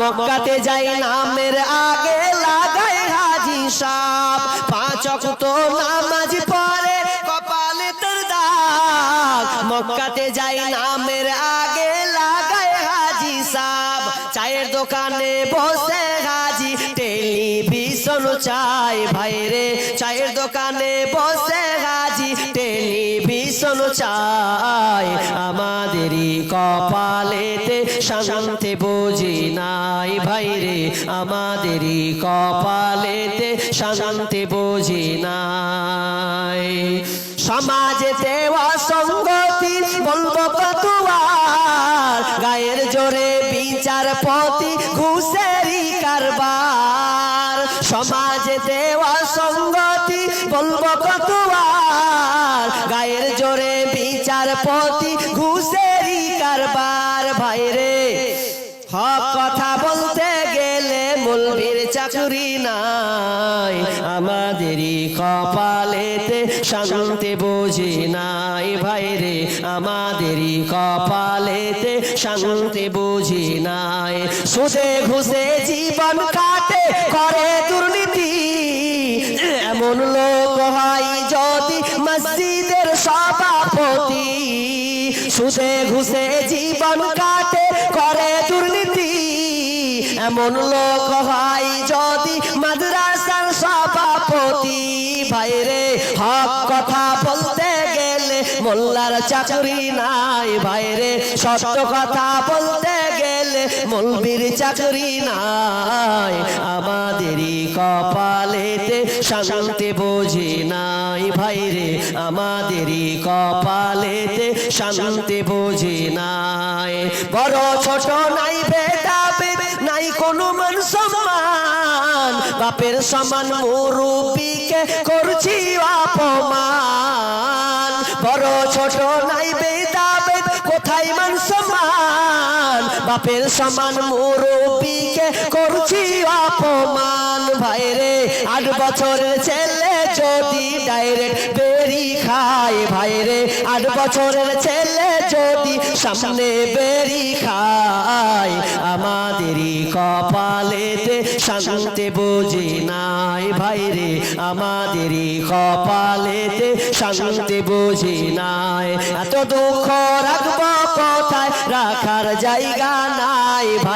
মক্কাতে যাই নামের আগে লাগাই হাজি সাপ। পাঁচ অক্ত নামাজ পড়ে কপালে তোর দাগ। মক্কাতে যাই নামের আগে লাগাই হাজি সাপ। চায়ের দোকানে বসে হাজি, টেলিভিশন চাই। ভাই রে চায়ের দোকানে বসে চাই, আমাদেরই কপালেতে শান্তি বুঝি নাই। ভাই রে, আমাদেরই কপালেতে শান্তি বুঝি নাই। সমাজেতে অসঙ্গতি বলব কতুয়ার গায়ের জোরে বিচারপতি ঘুষেরি কারবার। সমাজেতে অসঙ্গতি বলব কতুয়ার গায়ের জোরে বিচারপতি ঘুষেরি কারবার ভাইরে হক কথা বলতে গেলে মুলবির চাকরি নাই। আমাদেরই কপালেতে শান্তি বুঝি নাই ভাইরে আমাদেরই কপালেতে শান্তি বুঝি নাই। সুদে ঘুষে জীবন কাটে, করে দুর্নীতি। এমন লোক হয় যদি মসজিদের সভাপতি। সুদে ঘুষে জীবন কাটে, করে দুর্নীতি। এমন লোক হয় যদি মাদ্রাসার সভাপতি। ভাইরে, হক কথা মোল্লার চাকরি নাই ভাইরে, সত্য কথা বলতে গেলে মলবির চাকরি নাই। আমাদেরই কপালেতে শান্তি বুঝি নাই ভাইরে, আমাদেরই কপালেতে শান্তি বুঝি নাই। বড় ছোট নাই ভেদাবে নাই কোনো মান সম্মান। বাপের সমান মুরুবিকে করছি বাপের সমান মুরব্বীকে করছি অপমান। ভাইরে আট বছরের ছেলে যদি ডাইরেক্ট বেরি খায় ভাইরে, আট বছরের ছেলে যদি সামনে বেরি খায়, আমাদেরই কপালেতে শান্তি বুঝি নাই ভাইরে, আমাদেরই কপালেতে শান্তি বুঝি নাই। এত দুঃখ রাখব কোথায়? রাখার জায়গা নাই ভাইরে।